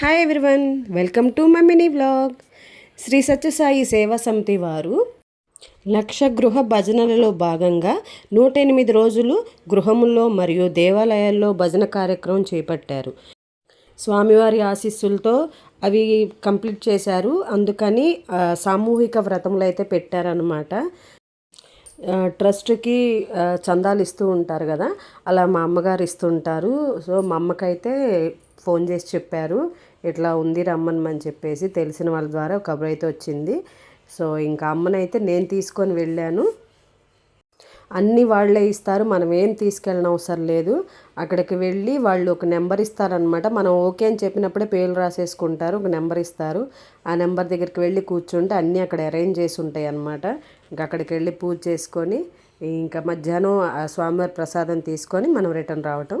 Hi everyone welcome to my mini vlog Shri Sathya Sai Seva Samiti వారు లక్ష గృహ భజనలలో భాగంగా నూట ఎనిమిది రోజులు గృహముల్లో మరియు దేవాలయాల్లో భజన కార్యక్రమం చేపట్టారు. స్వామివారి ఆశీస్సులతో అవి కంప్లీట్ చేశారు. అందుకని సామూహిక వ్రతములు అయితే పెట్టారనమాట ట్రస్ట్కి చందాలు ఇస్తూ ఉంటారు కదా అలా మా అమ్మగారు ఇస్తుంటారు సో మా అమ్మకైతే ఫోన్ చేసి చెప్పారు. ఇట్లా ఉంది రమ్మనమని చెప్పేసి తెలిసిన వాళ్ళ ద్వారా కబురు అయితే వచ్చింది. సో ఇంకా అమ్మనైతే నేను తీసుకొని వెళ్ళాను. అన్నీ వాళ్ళే ఇస్తారు మనం ఏం తీసుకెళ్ళిన అవసరం లేదు. అక్కడికి వెళ్ళి వాళ్ళు ఒక నెంబర్ ఇస్తారనమాట మనం ఓకే అని చెప్పినప్పుడే పేర్లు రాసేసుకుంటారు ఒక నెంబర్ ఇస్తారు. ఆ నెంబర్ దగ్గరికి వెళ్ళి కూర్చుంటే అన్నీ అక్కడ అరేంజ్ చేసి ఉంటాయి అన్నమాట. ఇంకా అక్కడికి వెళ్ళి పూజ చేసుకొని ఇంకా మధ్యాహ్నం ఆ స్వామివారి ప్రసాదం తీసుకొని మనం రిటర్న్ రావటం.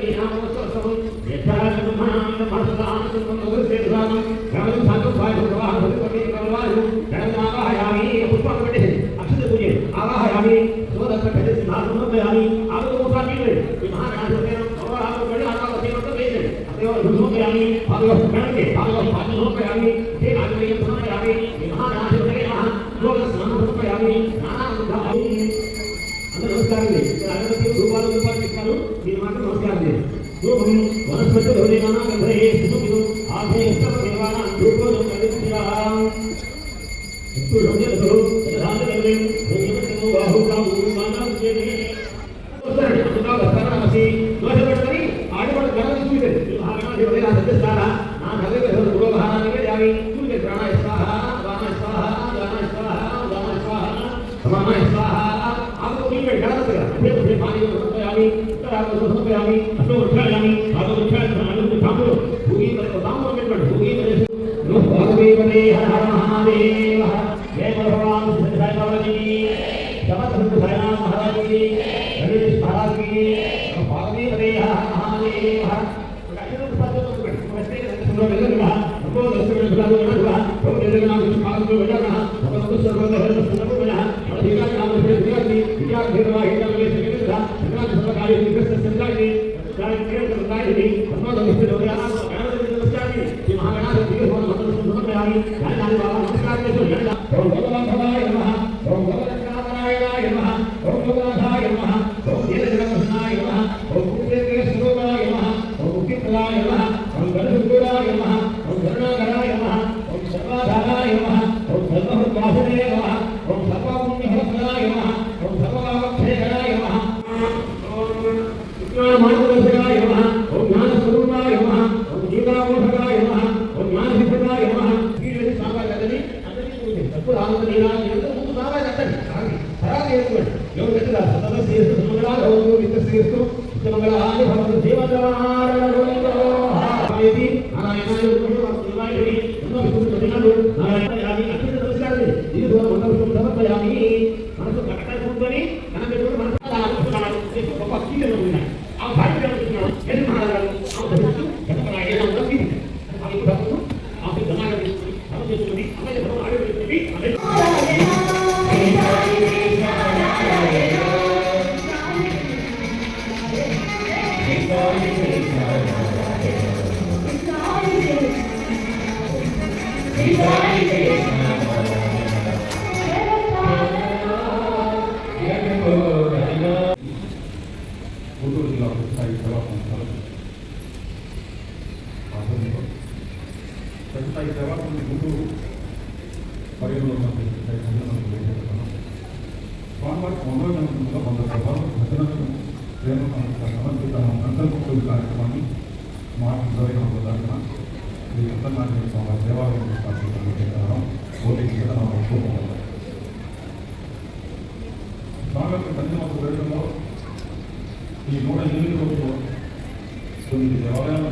ఆవాహయామి సోదర కథ సిద్ధాంతమయామి ఆగమోసామి ఈ మహాగణాధిపతి భగవాన్ ఆగమోసామి వేదే అతయో ధృతోపయామి భాగవ గణపతి అందరూ నమస్కారం అగరబత్తి మీరు మాత్రం నమస్కారం వనస్పతి గంధరే రూపం ఇప్పుడు ವರ್ಷಿ ದೋಷ ಪಡ್ತಾನೆ ಆಡಿ ಮಾಡಿ ಗಣ ಸೂರ್ಯ ದೇವರೇ ಆ ಸತ್ಯ ಸ್ಥಾನ ನಾನು ಹಗಲೇ ಹೋದ ಪೂರ್ವಭಾರ ನಿಮಗೆ ಯಾವಿ ಸೂರ್ಯ ಪ್ರಾಣ ಸ್ವಾಹ ವಾಮ ಸ್ವಾಹ ಗಾನ ಸ್ವಾಹ ವಾಮ ಸ್ವಾಹ ಸಮಾನ ಸ್ವಾಹ ಆಗ ಸೂರ್ಯ ಗಣ ಸತ್ಯ ಅದೇ ಅದೇ ಪಾನಿ ಸಮರ್ಪಯಾಮಿ ಉತ್ತರ ಆಗ ಸಮರ್ಪಯಾಮಿ ಅಷ್ಟೋ ವೃಕ್ಷಾಯಾಮಿ ಆಗ ವೃಕ್ಷಾಯಾಮಿ ಅನಂತ ಧಾಮು ಭೂಮಿ ತತ್ವ ಧಾಮು ಅಮೇಟ್ ಭೂಮಿ ತತ್ವ ನಮಃ ಭಗವೇ ಹರ ಮಹಾದೇವ ಜಯ ಭಗವಾನ್ ಸಾಯಿ ಬಾಬಾ ಜೀ समस्त भैरव महाराज की गणेश महाराज की भागवी वदेह महादेव गणेश पद तो नमस्ते सुनो नमः नमो नमस्ते नमो नमः ओम जगन्नाथ स्वामी को नमः समस्त सर्वदेह सुनो नमः अधिकार नाम से दिव्य विचार निर्वाह हितम में सिद्धा सदा सर्वकार्य निकृष्ट संदाय ने कार्य क्रिया संदाय ने नमो नमस्ते नमो नमः गणेश नमस्कार की महागणा दिव्य भगवान सुनो में आगे ध्यान वाला नमस्कार के सुनो और హోదు నిత్య శ్రేష్ఠ నిత్యమంగళాన్ని భగవంతు ఎన్నో విష్ణు అత్యంత నమస్కారం ఇది దూరం మంగళ సమర్పయామి మనసు కట్టకాయ కూర్చొని మన పెట్టుకుని మనసు గొప్ప కీర్తనలు ఉన్నాయి ఆ భాగ్యం ఎన్ని మహారాజు ఆ ధరిస్తూ గతపరాయ ఏదో కీర్తి అది భక్తులు ఆ ధనాలు అమలు చేసుకుని అమలు భగవాన్ ఆడే పెట్టుకుని అమలు గుంటూరు జిల్లా స్థాయి సేవా సంస్థలు ఆధ్వర్యంలో ప్రతిస్థాయి సేవా సమితి గుంటూరు పరిగణలో ఉన్న ప్రతిస్థాయి సంఘటనలు ఒంగోలు కొంత భజనకు ప్రేమ సమర్పిత అంతర్ముఖుల కార్యక్రమాన్ని మార్చి ఇరవై నాలుగో తారీఖున శ్రీ అంతర్నాథ స్వామి దేవాలయం స్థాపించడం ఓటింగ్ ఒప్పుకోవాలి స్వామి యొక్క పంచమత వేడుకల్లో ఈ నూట ఎనిమిది రోజుల్లో తొమ్మిది దేవాలయాలు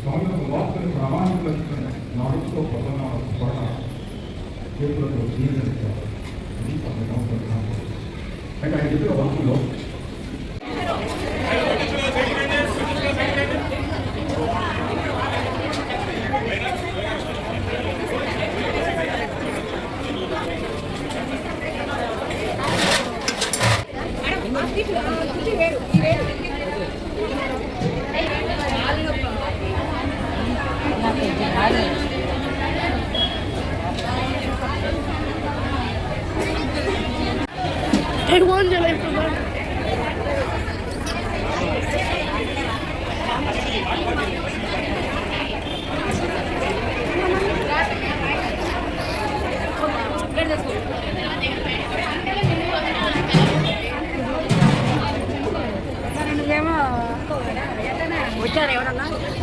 స్వామి యొక్క వాక్కుని ప్రామాణికమైన నాడుతో పొందన స్వర్ణ చేతులతో జీవించారు ఇది పథకం ప్రధానం ఆయన చెప్పిన వాక్కులో ある。